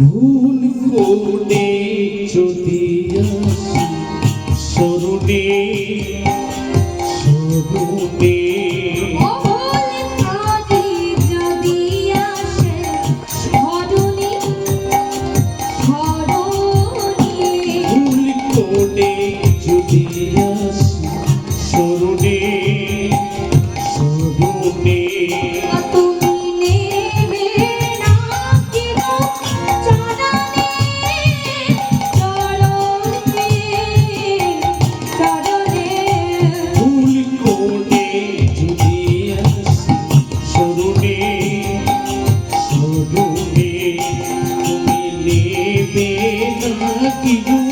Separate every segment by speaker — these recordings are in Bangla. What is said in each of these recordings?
Speaker 1: ভুল কোনে যদি আসি সরুণে সরুণে பேராக்கியும்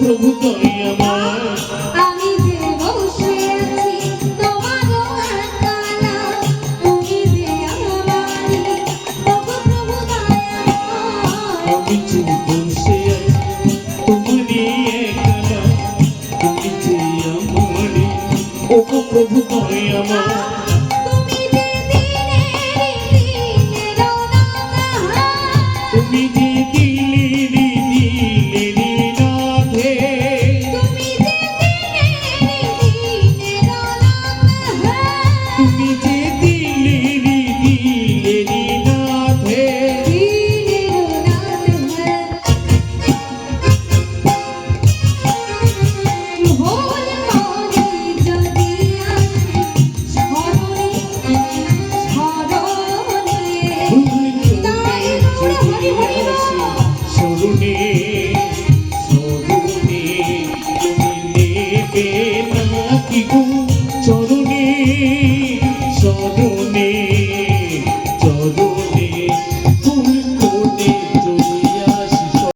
Speaker 1: প্রভু তুমি আমার
Speaker 2: আমি যে বসে আছি তোমার হাতলা তুমি যে আমারি প্রভু
Speaker 1: প্রভু দয়া
Speaker 2: আমি যে বসে আছি তুমি একলা তুমি যে আমারি ও প্রভু
Speaker 1: তুমি আমার beat me.